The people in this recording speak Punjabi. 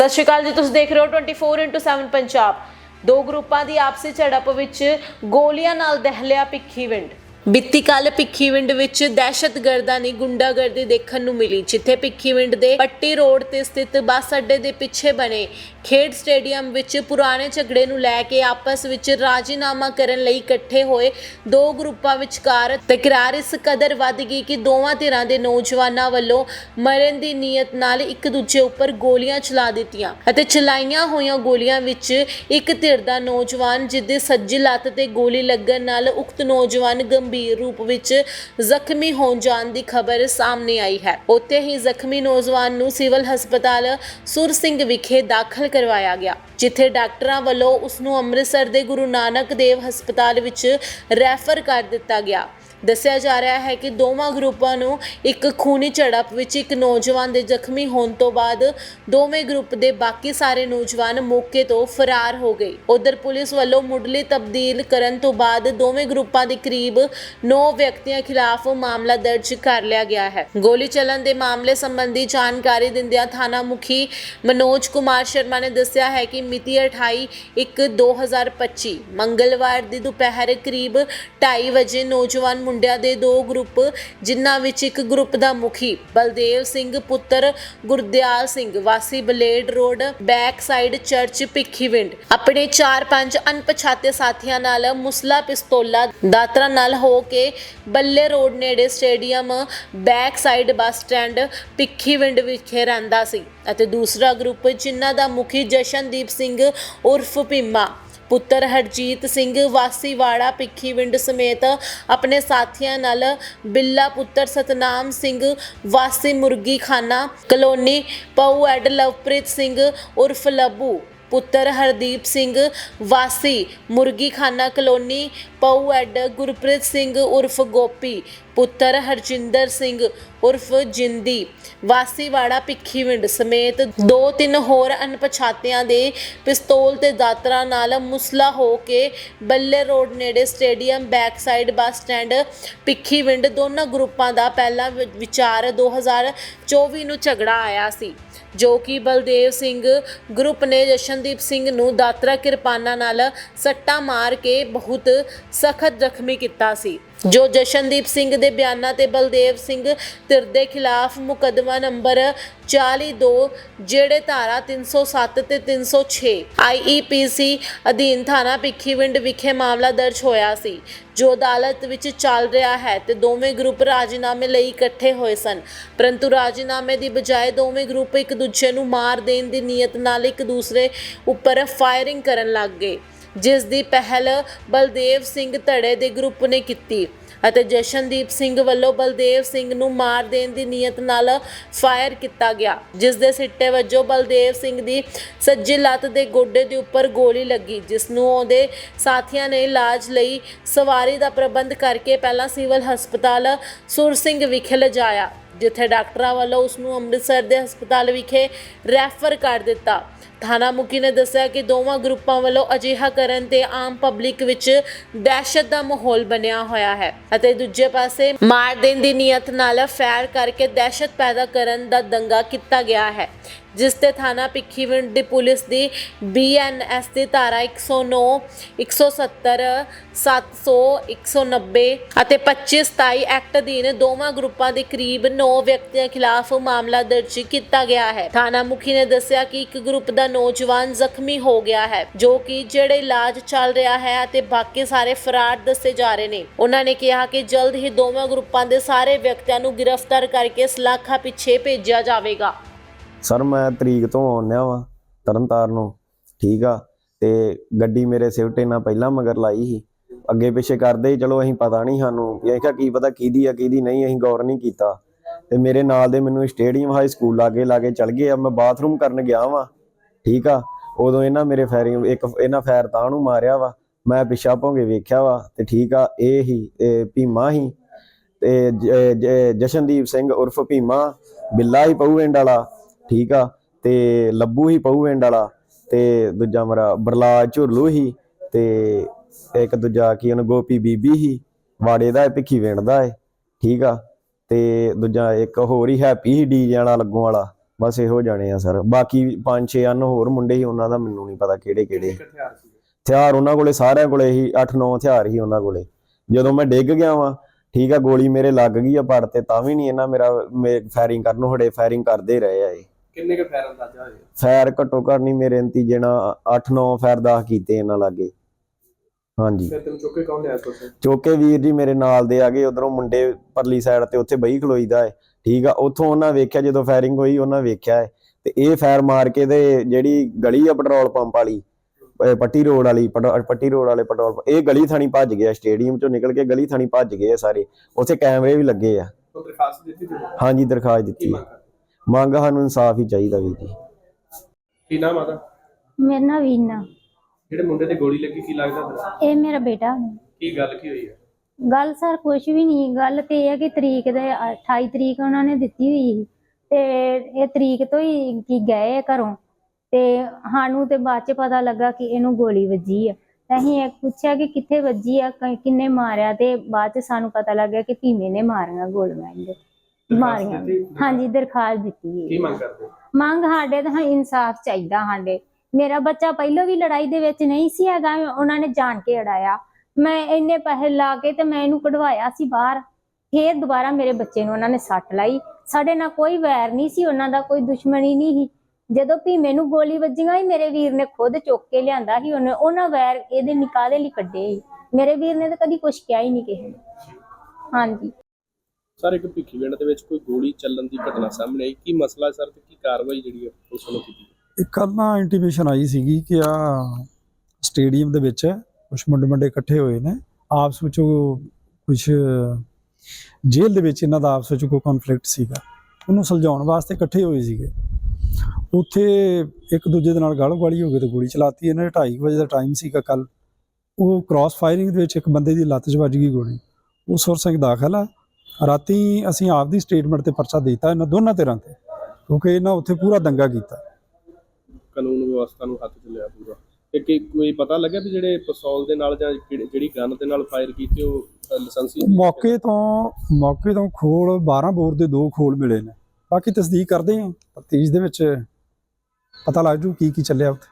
ਸਤਿ ਸ਼੍ਰੀ ਅਕਾਲ ਜੀ, ਤੁਸੀਂ ਦੇਖ ਰਹੇ ਹੋ 24x7 ਪੰਜਾਬ। ਦੋ ਗਰੁੱਪਾਂ ਦੀ ਆਪਸੀ ਝੜਪ ਵਿੱਚ ਗੋਲੀਆਂ ਨਾਲ ਦਹਿਲਿਆ ਭਿੱਖੀਵਿੰਡ। ਬਿੱਤੀ ਕੱਲ ਭਿੱਖੀਵਿੰਡ ਵਿੱਚ ਦਹਿਸ਼ਤਗਰਦਾਂ ਦੀ ਗੁੰਡਾਗਰਦੀ ਦੇਖਣ ਨੂੰ ਮਿਲੀ, ਜਿੱਥੇ ਭਿੱਖੀਵਿੰਡ ਦੇ ਪੱਟੀ ਰੋਡ ਤੇ ਸਥਿਤ ਬੱਸ ਅੱਡੇ ਦੇ ਪਿੱਛੇ ਬਣੇ ਖੇਡ ਸਟੇਡੀਅਮ ਵਿੱਚ ਪੁਰਾਣੇ ਝਗੜੇ ਨੂੰ ਲੈ ਕੇ ਆਪਸ ਵਿੱਚ ਰਾਜੀਨਾਮਾ ਕਰਨ ਲਈ ਇਕੱਠੇ ਹੋਏ ਦੋ ਗਰੁੱਪਾਂ ਵਿਚਕਾਰ ਤਕਰਾਰ, ਇਸ ਕਦਰ ਵੱਧ ਗਈ ਕਿ ਦੋਵਾਂ ਧਿਰਾਂ ਦੇ ਨੌਜਵਾਨਾਂ ਵੱਲੋਂ ਮਰਨ ਦੀ ਨੀਅਤ ਨਾਲ ਇੱਕ ਦੂਜੇ ਉੱਪਰ ਗੋਲੀਆਂ ਚਲਾ ਦਿੱਤੀਆਂ ਅਤੇ ਚਲਾਈਆਂ ਹੋਈਆਂ ਗੋਲੀਆਂ ਵਿੱਚ ਇੱਕ ਧਿਰ ਦਾ ਨੌਜਵਾਨ ਜਿੱਦੇ ਸੱਜੀ ਲੱਤ ਤੇ ਗੋਲੀ ਲੱਗਣ ਨਾਲ ਉਕਤ ਨੌਜਵਾਨ ਗੰਭੀਰ ਰੂਪ ਵਿੱਚ ਜ਼ਖਮੀ ਹੋਣ ਜਾਣ ਦੀ ਖਬਰ ਸਾਹਮਣੇ ਆਈ ਹੈ। ਉੱਥੇ ਹੀ ਜ਼ਖਮੀ ਨੌਜਵਾਨ ਨੂੰ ਸਿਵਲ ਹਸਪਤਾਲ ਸੁਰ ਸਿੰਘ ਵਿਖੇ ਦਾਖਲ ਕਰਵਾਇਆ ਗਿਆ, ਜਿੱਥੇ ਡਾਕਟਰਾਂ ਵੱਲੋਂ ਉਸ ਨੂੰ ਅੰਮ੍ਰਿਤਸਰ ਦੇ ਗੁਰੂ ਨਾਨਕ ਦੇਵ ਹਸਪਤਾਲ ਵਿੱਚ ਰੈਫਰ ਕਰ ਦਿੱਤਾ ਗਿਆ। ਦੱਸਿਆ ਜਾ ਰਿਹਾ ਹੈ ਕਿ ਦੋਵਾਂ ਗਰੁੱਪਾਂ ਨੂੰ ਇੱਕ ਖੂਨੀ ਝੜਪ ਵਿੱਚ ਇੱਕ ਨੌਜਵਾਨ ਦੇ ਜ਼ਖਮੀ ਹੋਣ ਤੋਂ ਬਾਅਦ ਦੋਵੇਂ ਗਰੁੱਪ ਦੇ ਬਾਕੀ ਸਾਰੇ ਨੌਜਵਾਨ ਮੌਕੇ ਤੋਂ ਫਰਾਰ ਹੋ ਗਏ। ਉਧਰ ਪੁਲਿਸ ਵੱਲੋਂ ਮੁੱਢਲੀ ਤਬਦੀਲ ਕਰਨ ਤੋਂ ਬਾਅਦ ਦੋਵੇਂ ਗਰੁੱਪਾਂ ਦੇ ਕਰੀਬ 9 ਵਿਅਕਤੀਆਂ ਖਿਲਾਫ ਮਾਮਲਾ ਦਰਜ ਕਰ ਲਿਆ ਗਿਆ ਹੈ। ਗੋਲੀ ਚੱਲਣ ਦੇ ਮਾਮਲੇ ਸੰਬੰਧੀ ਜਾਣਕਾਰੀ ਦਿੰਦਿਆਂ ਥਾਣਾ ਮੁਖੀ ਮਨੋਜ ਕੁਮਾਰ ਸ਼ਰਮਾ ਨੇ ਦੱਸਿਆ ਹੈ ਕਿ ਮਿਤੀ 28 1 2025 ਮੰਗਲਵਾਰ ਦੀ ਦੁਪਹਿਰ ਕਰੀਬ 2:30 ਵਜੇ ਨੌਜਵਾਨ ਮੁੰਡਿਆਂ ਦੇ ਦੋ ਗਰੁੱਪ, ਜਿਨ੍ਹਾਂ ਵਿੱਚ ਇੱਕ ਗਰੁੱਪ ਦਾ ਮੁਖੀ ਬਲਦੇਵ ਸਿੰਘ, ਪੁੱਤਰ ਗੁਰਦਿਆਲ ਸਿੰਘ, ਵਾਸੀ blade road back side church Bhikhiwind ਆਪਣੇ 4-5 ਅਣਪਛਾਤੇ ਸਾਥੀਆਂ ਨਾਲ ਮੁਸਲਾ ਪਿਸਤੌਲਾ ਦਾਤਰਾ ਨਾਲ ਹੋ ਕੇ ਬੱਲੇ ਰੋਡ ਨੇੜੇ stadium back side bus stand Bhikhiwind ਵਿਖੇ ਰਹਿੰਦਾ ਸੀ ਅਤੇ ਦੂਸਰਾ ਗਰੁੱਪ ਜਿਨ੍ਹਾਂ ਦਾ ਮੁਖੀ ਜਸ਼ਨਦੀਪ ਸਿੰਘ ਉਰਫ ਭੀਮਾ ਪੁੱਤਰ ਹਰਜੀਤ ਸਿੰਘ ਵਾਸੀਵਾੜਾ ਭਿੱਖੀਵਿੰਡ ਸਮੇਤ ਆਪਣੇ ਸਾਥੀਆਂ ਨਾਲ ਬਿੱਲਾ ਪੁੱਤਰ ਸਤਨਾਮ ਸਿੰਘ, ਵਾਸੀ ਮੁਰਗੀ ਖਾਨਾ ਕਲੋਨੀ ਪਉ ਐਡ ਲਵਪ੍ਰੀਤ ਸਿੰਘ ਉਰਫ ਲੱਭੂ। ਪੁੱਤਰ ਹਰਦੀਪ ਸਿੰਘ ਵਾਸੀ ਮੁਰਗੀਖਾਨਾ ਕਲੋਨੀ ਪਉ ਐਡ ਗੁਰਪ੍ਰੀਤ ਸਿੰਘ ਉਰਫ ਗੋਪੀ, ਪੁੱਤਰ ਹਰਜਿੰਦਰ ਸਿੰਘ ਉਰਫ ਜਿੰਦੀ ਵਾਸੀਵਾੜਾ ਭਿੱਖੀਵਿੰਡ ਸਮੇਤ ਦੋ ਤਿੰਨ ਹੋਰ ਅਣਪਛਾਤਿਆਂ ਦੇ ਪਿਸਤੌਲ ਤੇ ਦਾਤਰਾ ਨਾਲ ਮੁਸਲਾ ਹੋ ਕੇ ਬੱਲੇ ਰੋਡ ਨੇੜੇ stadium back side bus stand Bhikhiwind ਦੋਨਾਂ ਗਰੁੱਪਾਂ ਦਾ ਪਹਿਲਾ ਵਿ- ਵਿਚਾਰ 2024 ਨੂੰ ਝਗੜਾ ਆਇਆ ਸੀ। ਜੋ ਕਿ ਬਲਦੇਵ ਸਿੰਘ ਗਰੁੱਪ ਨੇ ਜਸ਼ਨਦੀਪ ਸਿੰਘ ਨੂੰ ਦਾਤਰਾ ਕਿਰਪਾਨਾਂ ਨਾਲ ਸੱਟਾਂ ਮਾਰ ਕੇ ਬਹੁਤ ਸਖਤ ਜ਼ਖਮੀ ਕੀਤਾ ਸੀ। ਜੋ ਜਸ਼ਨਦੀਪ ਸਿੰਘ ਦੇ ਬਿਆਨਾਂ ਤੇ ਬਲਦੇਵ ਸਿੰਘ ਧਿਰ ਦੇ ਖਿਲਾਫ ਮੁਕੱਦਮਾ ਨੰਬਰ 42 ਜਿਹੜੇ ਧਾਰਾ 307 ਤੇ 306 ਆਈਈਪੀਸੀ ਅਧੀਨ ਥਾਣਾ ਭਿੱਖੀਵਿੰਡ ਵਿਖੇ ਮਾਮਲਾ ਦਰਜ ਹੋਇਆ ਸੀ, ਜੋ ਅਦਾਲਤ ਵਿੱਚ ਚੱਲ ਰਿਹਾ ਹੈ ਤੇ ਦੋਵੇਂ ਗਰੁੱਪ ਰਾਜੀਨਾਮੇ ਲਈ ਇਕੱਠੇ ਹੋਏ ਸਨ। ਪਰੰਤੂ ਰਾਜੀਨਾਮੇ ਦੀ ਬਜਾਏ ਦੋਵੇਂ ਗਰੁੱਪ ਇੱਕ ਦੂਜੇ ਨੂੰ ਮਾਰ ਦੇਣ ਦੀ ਨੀਅਤ ਨਾਲ ਇੱਕ ਦੂਸਰੇ ਉੱਪਰ ਫਾਇਰਿੰਗ ਕਰਨ ਲੱਗ ਗਏ। ਜਿਸ ਦੀ ਪਹਿਲ ਬਲਦੇਵ ਸਿੰਘ ਧੜੇ ਦੇ ਗਰੁੱਪ ਨੇ ਕੀਤੀ ਅਤੇ ਜਸ਼ਨਦੀਪ ਸਿੰਘ ਵੱਲੋਂ ਬਲਦੇਵ ਸਿੰਘ ਨੂੰ ਮਾਰ ਦੇਣ ਦੀ ਨੀਅਤ ਨਾਲ ਫਾਇਰ ਕੀਤਾ ਗਿਆ, ਜਿਸ ਦੇ ਸਿੱਟੇ ਵਜੋਂ ਬਲਦੇਵ ਸਿੰਘ ਦੀ ਸੱਜੀ ਲੱਤ ਦੇ ਗੋਡੇ ਦੇ ਉੱਪਰ ਗੋਲੀ ਲੱਗੀ, ਜਿਸ ਨੂੰ ਉਹਦੇ ਸਾਥੀਆਂ ਨੇ ਇਲਾਜ ਲਈ ਸਵਾਰੀ ਦਾ ਪ੍ਰਬੰਧ ਕਰਕੇ ਪਹਿਲਾਂ ਸਿਵਲ ਹਸਪਤਾਲ ਸੁਰ ਸਿੰਘ ਵਿਖੇ ਲਿਜਾਇਆ। ਜਿੱਥੇ ਡਾਕਟਰਾਂ ਵੱਲੋਂ ਉਸ ਨੂੰ ਅੰਮ੍ਰਿਤਸਰ ਦੇ ਹਸਪਤਾਲ ਵਿਖੇ ਰੈਫਰ ਕਰ ਦਿੱਤਾ। ਥਾਣਾ ਮੁਖੀ ਨੇ ਦੱਸਿਆ ਕਿ ਦੋਵਾਂ ਗਰੁੱਪਾਂ ਵੱਲੋਂ ਅਜਿਹਾ ਕਰਨ ਤੇ ਆਮ ਪਬਲਿਕ ਵਿੱਚ ਦਹਿਸ਼ਤ ਦਾ ਮਾਹੌਲ ਬਣਿਆ ਹੋਇਆ ਹੈ ਅਤੇ ਦੂਜੇ ਪਾਸੇ ਮਾਰ ਦੇਣ ਦੀ ਨੀਅਤ ਨਾਲ ਫੈਰ ਕਰਕੇ ਦਹਿਸ਼ਤ ਪੈਦਾ ਕਰਨ ਦਾ ਦੰਗਾ ਕੀਤਾ ਗਿਆ ਹੈ। ਜਿਸ ਤੇ ਥਾਣਾ ਭਿੱਖੀਵਿੰਡ ਦੀ ਪੁਲਿਸ ਦੀ ਬੀਐਨਐਸ ਦੀ ਧਾਰਾ 109 170 700 190 ਅਤੇ 25 27 ਐਕਟ ਅਧੀਨ ਦੋਵਾਂ ਗਰੁੱਪਾਂ ਦੇ ਕਰੀਬ 9 ਵਿਅਕਤੀਆਂ ਖਿਲਾਫ ਮਾਮਲਾ ਦਰਜ ਕੀਤਾ ਗਿਆ ਹੈ। ਥਾਣਾ ਮੁਖੀ ਨੇ ਦੱਸਿਆ ਕਿ ਇੱਕ ਗਰੁੱਪ ਦਾ ਨੌਜਵਾਨ ਜ਼ਖਮੀ ਹੋ ਗਿਆ ਹੈ, ਜੋ ਕਿ ਜਿਹੜੇ ਇਲਾਜ ਚੱਲ ਰਿਹਾ ਹੈ ਅਤੇ ਬਾਕੀ ਸਾਰੇ ਫਰਾਰ ਦੱਸੇ ਜਾ ਰਹੇ ਨੇ। ਉਹਨਾਂ ਨੇ ਕਿਹਾ ਕਿ ਜਲਦ ਹੀ ਦੋਵਾਂ ਗਰੁੱਪਾਂ ਦੇ ਸਾਰੇ ਵਿਅਕਤੀਆਂ ਨੂੰ ਗ੍ਰਿਫਤਾਰ ਕਰਕੇ ਸਲਾਖਾ ਪਿੱਛੇ ਭੇਜਿਆ ਜਾਵੇਗਾ। ਸਰ ਮੈਂ ਤਰੀਕ ਤੋਂ ਆਉਂਦਿਆ ਵਾ ਤਰਨਤਾਰਨ ਨੂੰ, ਠੀਕ ਆ? ਤੇ ਗੱਡੀ ਮੇਰੇ ਸਿਵਟੇ ਨਾਲ ਪਹਿਲਾਂ ਮਗਰ ਲਾਈ ਸੀ। ਅੱਗੇ ਪਿੱਛੇ ਕਰਦੇ ਸੀ, ਚਲੋ ਅਸੀਂ ਪਤਾ ਨਹੀਂ ਸਾਨੂੰ, ਵੀ ਕਿਹਾ ਕੀ ਪਤਾ ਕਿਹਦੀ ਆ, ਕਿਹਦੀ ਨਹੀਂ, ਅਸੀਂ ਗੌਰ ਨਹੀਂ ਕੀਤਾ। ਤੇ ਮੇਰੇ ਨਾਲ ਦੇ ਮੈਨੂੰ ਸਟੇਡੀਅਮ, ਹਾਈ ਸਕੂਲ ਲਾਗੇ ਲਾਗੇ ਚਲ ਗਏ ਆ, ਮੈਂ ਬਾਥਰੂਮ ਕਰਨ ਗਿਆ ਵਾਂ, ਠੀਕ ਆ? ਉਦੋਂ ਇਹਨਾਂ ਮੇਰੇ ਫਾਇਰਿੰਗ ਇੱਕ ਇਹਨਾਂ ਫੈਰ ਤਾਂ ਨੂੰ ਮਾਰਿਆ ਵਾ, ਮੈਂ ਪਿੱਛਾ ਭੌਂਗੇ ਵੇਖਿਆ ਵਾ, ਤੇ ਠੀਕ ਆ, ਇਹ ਹੀ ਭੀਮਾ ਹੀ, ਤੇ ਜਸ਼ਨਦੀਪ ਸਿੰਘ ਉਰਫ ਭੀਮਾ, ਬਿੱਲਾ ਹੀ ਪਊਐਂਡ ਵਾਲਾ। ਠੀਕ ਆ, ਤੇ ਲੱਭੂ ਹੀ ਪਿੰਡ ਵਾਲਾ, ਤੇ ਦੂਜਾ ਮੇਰਾ ਬਰਲਾਜ ਝੁਰਲੂ ਹੀ, ਤੇ ਇੱਕ ਦੂਜਾ ਕੀ ਉਹਨੂੰ ਗੋਪੀ ਬੀਬੀ ਹੀ, ਵਾੜੇ ਦਾ ਭਿੱਖੀ ਵੇਂਡ ਦਾ ਏ ਠੀਕ ਆ, ਤੇ ਦੂਜਾ ਇੱਕ ਹੋਰ ਹੀ ਹੈਪੀ ਹੀ ਡੀਜੇ ਵਾਲਾ ਲੱਗੋਂ ਵਾਲਾ, ਬਸ ਇਹੋ ਜਾਣੇ ਆ ਸਰ, ਬਾਕੀ ਪੰਜ ਛੇ ਅਨ ਹੋਰ ਮੁੰਡੇ ਸੀ ਉਹਨਾਂ ਦਾ ਮੈਨੂੰ ਨਹੀਂ ਪਤਾ ਕਿਹੜੇ ਕਿਹੜੇ ਹਥਿਆਰ ਹਥਿਆਰ ਉਹਨਾਂ ਕੋਲੇ, ਸਾਰਿਆਂ ਕੋਲੇ ਹੀ 8-9 ਹਥਿਆਰ ਹੀ ਉਹਨਾਂ ਕੋਲੇ, ਜਦੋਂ ਮੈਂ ਡਿੱਗ ਗਿਆ ਵਾਂ, ਠੀਕ ਆ, ਗੋਲੀ ਮੇਰੇ ਲੱਗ ਗਈ ਆ ਪੜ ਤੇ, ਤਾਂ ਵੀ ਨਹੀਂ ਇਹਨਾਂ ਮੇਰਾ ਫਾਇਰਿੰਗ ਕਰਨ ਨੂੰ ਹੜੇ ਫਾਇਰਿੰਗ ਕਰਦੇ ਰਹੇ ਆ ਇਹ। ਕਿੰਨੇ ਕੁ ਫੈਰ ਅੰਦਾਜ਼ਾ ਹੋਇਆ ਫਾਇਰ ਘੱਟੋ ਘੱਟ ਨਹੀਂ ਮੇਰੇ ਨਤੀਜੇ ਨਾਲ 8-9 ਫਾਇਰ 10 ਕੀਤੇ ਇਹਨਾਂ ਲਾਗੇ। ਹਾਂਜੀ। ਫਿਰ ਤੈਨੂੰ ਚੁੱਕ ਕੌਣ ਲਿਆ ਤੁਸੀਂ ਚੋਕੇ ਵੀਰ ਜੀ ਮੇਰੇ ਨਾਲ ਦੇ ਆਗੇ ਉਧਰੋਂ ਮੁੰਡੇ ਪਰਲੀ ਸਾਈਡ ਤੇ ਉੱਥੇ ਬਈ ਖਲੋਈਦਾ ਹੈ ਠੀਕ ਆ ਉੱਥੋਂ ਉਹਨਾਂ ਵੇਖਿਆ ਜਦੋਂ ਫਾਇਰਿੰਗ ਹੋਈ ਉਹਨਾਂ ਵੇਖਿਆ ਹੈ ਤੇ ਇਹ ਫਾਇਰ ਮਾਰ ਕੇ ਤੇ ਜਿਹੜੀ ਗਲੀ ਆ ਪੈਟਰੋਲ ਪੰਪ ਵਾਲੀ ਪੱਟੀ ਰੋਡ ਵਾਲੀ ਪੱਟੀ ਰੋਡ ਵਾਲੇ ਪੈਟਰੋਲ ਪੰਪ- ਇਹ ਗਲੀ ਥਾਣੀ ਭੱਜ ਗਿਆ ਸਟੇਡੀਅਮ ਚੋਂ ਨਿਕਲ ਕੇ ਗਲੀ ਥਾਣੀ ਭੱਜ ਗਏ ਆ ਸਾਰੇ। ਉੱਥੇ ਕੈਮਰੇ ਵੀ ਲੱਗੇ ਆ। ਦਰਖਾਸਤ ਦਿੱਤੀ ਹਾਂਜੀ ਦਰਖਾਸਤ ਦਿੱਤੀ ਮੰਗ ਸਾਨੂੰ ਇਨਸਾਫ ਹੀ ਚਾਹੀਦਾ ਜੀ। ਕੀ ਨਾਮ ਆਦਾ ਮੇਰਾ ਨਾਂ ਵੀਨਾ। ਜਿਹੜੇ ਮੁੰਡੇ ਤੇ ਗੋਲੀ ਲੱਗੀ ਕੀ ਲੱਗਦਾ ਤੇਰਾ ਇਹ ਮੇਰਾ ਬੇਟਾ। ਕੀ ਗੱਲ ਕੀ ਹੋਈ ਹੈ ਗੱਲ ਸਰ ਕੁਝ ਵੀ ਨਹੀਂ ਗੱਲ ਤੇ ਇਹ ਹੈ ਕਿ ਤਰੀਕ ਦੇ 28 ਤਰੀਕ ਉਹਨਾਂ ਨੇ ਦਿੱਤੀ ਹੋਈ ਸੀ। ਤੇ ਇਹ ਤਰੀਕ ਤੋਂ ਹੀ ਕੀ ਗਏ ਆ ਘਰੋਂ। ਤੇ ਸਾਨੂੰ ਤੇ ਬਾਅਦ ਚ ਪਤਾ ਲੱਗਾ ਕਿ ਇਹਨੂੰ ਗੋਲੀ ਵੱਜੀ ਆ। ਤੇ ਅਸੀਂ ਇਹ ਪੁੱਛਿਆ ਕਿ ਕਿੱਥੇ ਵੱਜੀ ਆ ਕਿੰਨੇ ਮਾਰਿਆ ਤੇ ਬਾਅਦ ਚ ਸਾਨੂੰ ਪਤਾ ਲੱਗਾ ਕਿ ਭੀਮੇ ਨੇ ਮਾਰੀਆਂ ਗੋਲੀਆਂ ਇਹਦੇ ਮਾਰੀਆਂ। ਦਿੱਤੀ? ਹਾਂਜੀ ਦਰਖਾਸਤ ਦਿੱਤੀ ਕੀ ਹੈ। ਮੰਗ ਕਰਦੇ ਮੰਗ ਸਾਡੇ ਤਾਂ ਇਨਸਾਫ ਚਾਹੀਦਾ ਸਾਡੇ। ਮੇਰਾ ਬੱਚਾ ਪਹਿਲਾਂ ਵੀ ਲੜਾਈ ਦੇ ਵਿੱਚ ਨਹੀਂ ਸੀ ਹੈਗਾ ਉਹਨਾਂ ਨੇ ਜਾਣ ਕੇ ਅੜਾਇਆ। ਮੈਂ ਇੰਨੇ ਪੈਸੇ ਲਾ ਕੇ ਤੇ ਮੈਂ ਇਹਨੂੰ ਕਢਵਾਇਆ ਸੀ ਬਾਹਰ। ਫੇਰ ਦੁਬਾਰਾ ਮੇਰੇ ਬੱਚੇ ਨੂੰ ਉਹਨਾਂ ਨੇ ਸੱਟ ਲਾਈ। ਸਾਡੇ ਨਾਲ ਕੋਈ ਵੈਰ ਨਹੀਂ ਸੀ ਉਹਨਾਂ ਦਾ ਕੋਈ ਦੁਸ਼ਮਣੀ ਨਹੀਂ ਸੀ। ਜਦੋਂ ਵੀ ਮੈਨੂੰ ਗੋਲੀ ਵੱਜੀਆਂ ਹੀ ਮੇਰੇ ਵੀਰ ਨੇ ਖੁਦ ਚੁੱਕ ਕੇ ਲਿਆਂਦਾ ਸੀ ਉਹਨੇ ਉਹਨਾਂ ਵੈਰ ਇਹਦੇ ਨਿਕਾਲੇ ਲਈ ਕੱਢੇ ਮੇਰੇ ਵੀਰ ਨੇ ਤਾਂ ਕਦੀ ਕੁਝ ਕਿਹਾ ਹੀ ਨਹੀਂ ਕਿਸੇ ਨੂੰ। ਹਾਂਜੀ। ਸਰ, ਇੱਕ ਭਿੱਖੀਵਿੰਡ ਦੇ ਵਿੱਚ ਕੋਈ ਗੋਲੀ ਚੱਲਣ ਦੀ ਘਟਨਾ ਸਾਹਮਣੇ ਆਈ। ਕੀ ਮਸਲਾ ਸਰ ਤੇ ਕੀ ਕਾਰਵਾਈ ਜਿਹੜੀ ਹੈ ਪੁਲਿਸ ਵੱਲੋਂ ਕੀਤੀ ਗਈ? ਇੱਕ ਕੱਲ੍ਹ ਨਾ ਇੰਟੀਮੇਸ਼ਨ ਆਈ ਸੀਗੀ ਕਿ ਆ ਸਟੇਡੀਅਮ ਦੇ ਵਿੱਚ ਕੁਝ ਮੁੰਡੇ ਮੁੰਡੇ ਇਕੱਠੇ ਹੋਏ ਨੇ। ਆਪਸ ਵਿੱਚ ਕੁਝ ਜੇਲ੍ਹ ਦੇ ਵਿੱਚ ਇਹਨਾਂ ਦਾ ਆਪਸ ਵਿੱਚ ਕੋਈ ਕਨਫਲਿਕਟ ਸੀਗਾ। ਉਹਨੂੰ ਸੁਲਝਾਉਣ ਵਾਸਤੇ ਇਕੱਠੇ ਹੋਏ ਸੀਗੇ। ਉੱਥੇ ਇੱਕ ਦੂਜੇ ਦੇ ਨਾਲ ਗਾਲੋ-ਗਾਲੀ ਹੋ ਗਏ ਤੇ ਗੋਲੀ ਚਲਾਤੀ। ਇਹਨਾਂ ਨੇ 2:30 ਵਜੇ ਦਾ ਟਾਈਮ ਸੀਗਾ ਕੱਲ ਉਹ ਕ੍ਰਾਸ ਫਾਇਰਿੰਗ ਦੇ ਵਿੱਚ ਇੱਕ ਬੰਦੇ ਦੀ ਲੱਤ 'ਚ ਵੱਜ ਗਈ ਗੋਲੀ। ਉਹ ਸੁਰ ਸਿੰਘ ਦਾਖਲ ਆ। ਰਾਤੀ ਅਸੀਂ ਆਪਦੀ ਸਟੇਟਮੈਂਟ ਤੇ ਪਰਚਾ ਦੇ ਦਿੱਤਾ ਇਹਨਾਂ ਦੋਨਾਂ ਧਿਰਾਂ ਤੇ ਕਿਉਂਕਿ ਇਹਨਾਂ ਉੱਥੇ ਪੂਰਾ ਦੰਗਾ ਕੀਤਾ। ਕਾਨੂੰਨ ਵਿਵਸਥਾ ਨੂੰ ਹੱਥ 'ਚ ਲਿਆ ਪੂਰਾ। ਤੇ ਕੀ ਕੋਈ ਪਤਾ ਲੱਗਿਆ ਵੀ ਜਿਹੜੇ ਪਿਸਤੌਲ ਦੇ ਨਾਲ ਜਾਂ ਕਿਹੜੀ- ਜਿਹੜੀ ਗਨ ਦੇ ਨਾਲ ਫਾਇਰ ਕੀਤੇ ਉਹ ਅ, ਲਾਇਸੈਂਸੀ? ਮੌਕੇ ਤੋਂ ਮੌਕੇ ਤੋਂ ਖੋਲ 12 ਬੋਰ ਦੇ ਦੋ ਖੋਲ ਮਿਲੇ ਨੇ। ਬਾਕੀ ਤਸਦੀਕ ਕਰਦੇ ਹਾਂ ਤਫਤੀਸ਼ ਦੇ ਵਿੱਚ ਪਤਾ ਲੱਗ ਜੂ ਕੀ ਕੀ ਚੱਲਿਆ ਉੱਥੇ।